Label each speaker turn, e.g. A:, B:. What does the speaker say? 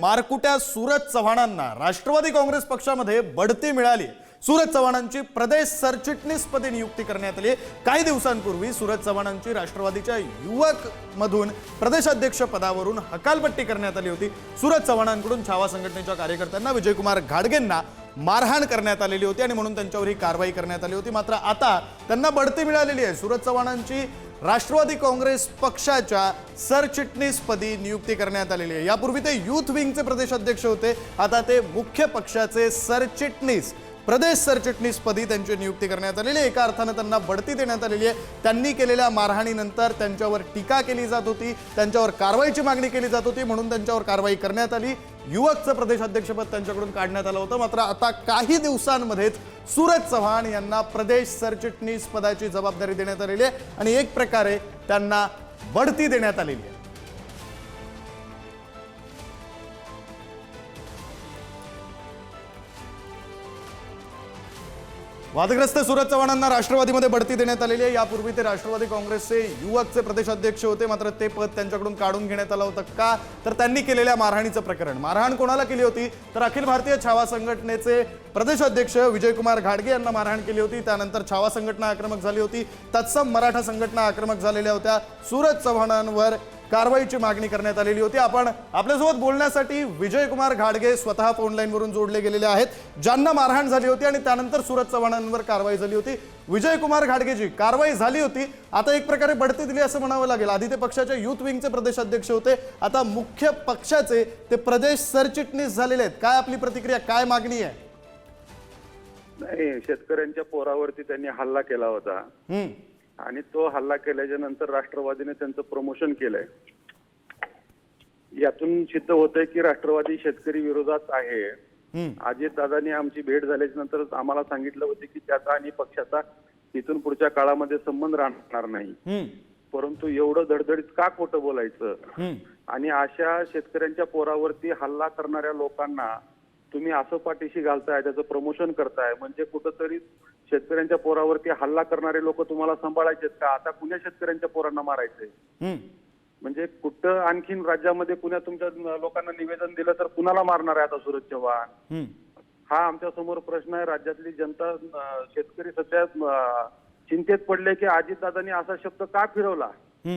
A: मारकुट्या सूरज चव्हाणांना राष्ट्रवादी काँग्रेस पक्षामध्ये बढती मिळाली. सूरज चव्हाणांची प्रदेश सरचिटणीसपदी नियुक्ती करण्यात आली. काही दिवसांपूर्वी सूरज चव्हाणांची राष्ट्रवादीच्या युवक मधून प्रदेशाध्यक्ष पदावरून हकालपट्टी करण्यात आली होती. सूरज चव्हाणांकडून छावा संघटनेच्या कार्यकर्त्यांना विजयकुमार घाडगेंना मारहाण करण्यात आलेली होती आणि म्हणून त्यांच्यावर ही कारवाई करण्यात आली होती. मात्र आता त्यांना बढती मिळालेली आहे. सूरज चव्हाणांची राष्ट्रवादी काँग्रेस पक्षाच्या सरचिटणीसपदी नियुक्ती करण्यात आलेली आहे. यापूर्वी ते युथ विंगचे प्रदेशाध्यक्ष होते. आता ते मुख्य पक्षाचे सरचिटणीस. प्रदेश सरचिटणीसपदी त्यांची नियुक्ती करण्यात आलेली आहे. एका अर्थानं त्यांना बढती देण्यात आलेली आहे. त्यांनी केलेल्या मारहाणीनंतर त्यांच्यावर टीका केली जात होती. त्यांच्यावर कारवाईची मागणी केली जात होती. म्हणून त्यांच्यावर कारवाई करण्यात आली. युवकचं प्रदेशाध्यक्षपद त्यांच्याकडून काढण्यात आलं होतं. मात्र आता काही दिवसांमध्येच सूरज चव्हाण यांना प्रदेश सरचिटणीस पदाची जबाबदारी देण्यात आलेली आहे. आणि एक प्रकारे त्यांना बढती देण्यात आलेली आहे. वादग्रस्त सूरज चव्हाणांना राष्ट्रवादीमध्ये बढती देण्यात आलेली आहे. यापूर्वी ते राष्ट्रवादी काँग्रेसचे युवकचे प्रदेशाध्यक्ष होते मात्र ते पद त्यांच्याकडून काढून घेण्यात आलं होतं का? तर त्यांनी केलेल्या मारहाणीचं प्रकरण. मारहाण कोणाला केली होती? तर अखिल भारतीय छावा संघटनेचे प्रदेशाध्यक्ष विजयकुमार घाडगे यांना मारहाण केली होती. त्यानंतर छावा संघटना आक्रमक झाली होती. तत्सम मराठा संघटना आक्रमक झालेल्या होत्या. सूरज चव्हाणांवर कारवाईची मागणी करण्यात आलेली होती. आपण आपल्यासोबत बोलण्यासाठी विजयकुमार घाडगे स्वतः फोन लाईनवरून जोडले गेलेले आहेत. ज्यांना मारहाण झाली होती आणि त्यानंतर सूरज चव्हाणांवर कारवाई झाली होती. विजयकुमार घाडगेजी कारवाई झाली होती. आता एक प्रकारे बढती दिली असं म्हणावं लागेल. आधी ते पक्षाच्या युथ विंगचे प्रदेशाध्यक्ष होते. आता मुख्य पक्षाचे ते प्रदेश सरचिटणीस झालेले आहेत. काय आपली प्रतिक्रिया काय मागणी आहे?
B: नाही शेतकऱ्यांच्या पोरावरती त्यांनी हल्ला केला होता.
A: हम्म,
B: आणि तो हल्ला केल्याच्यानंतर राष्ट्रवादीने त्यांचं प्रमोशन केलंय. यातून सिद्ध होतंय की राष्ट्रवादी शेतकरी विरोधात आहे. अजित दादांनी आमची भेट झाल्याच्यानंतर आम्हाला सांगितलं होतं की त्याचा आणि पक्षाचा इथून पुढच्या काळामध्ये संबंध राहणार नाही. परंतु एवढं धडधडीत का खोटं बोलायचं. आणि अशा शेतकऱ्यांच्या पोरावरती हल्ला करणाऱ्या लोकांना तुम्ही असं पाठीशी घालताय त्याचं प्रमोशन करताय म्हणजे कुठंतरी शेतकऱ्यांच्या पोरावरती हल्ला करणारे लोक तुम्हाला सांभाळायचेत का? आता कुण्या शेतकऱ्यांच्या पोरांना मारायचंय. म्हणजे कुठं आणखीन राज्यामध्ये कुण्या तुमच्या लोकांना निवेदन दिलं तर कुणाला मारणार आहे आता सूरज चव्हाण. हा आमच्यासमोर प्रश्न आहे. राज्यातली जनता शेतकरी सध्या चिंतेत पडले की अजितदादांनी असा शब्द का फिरवला?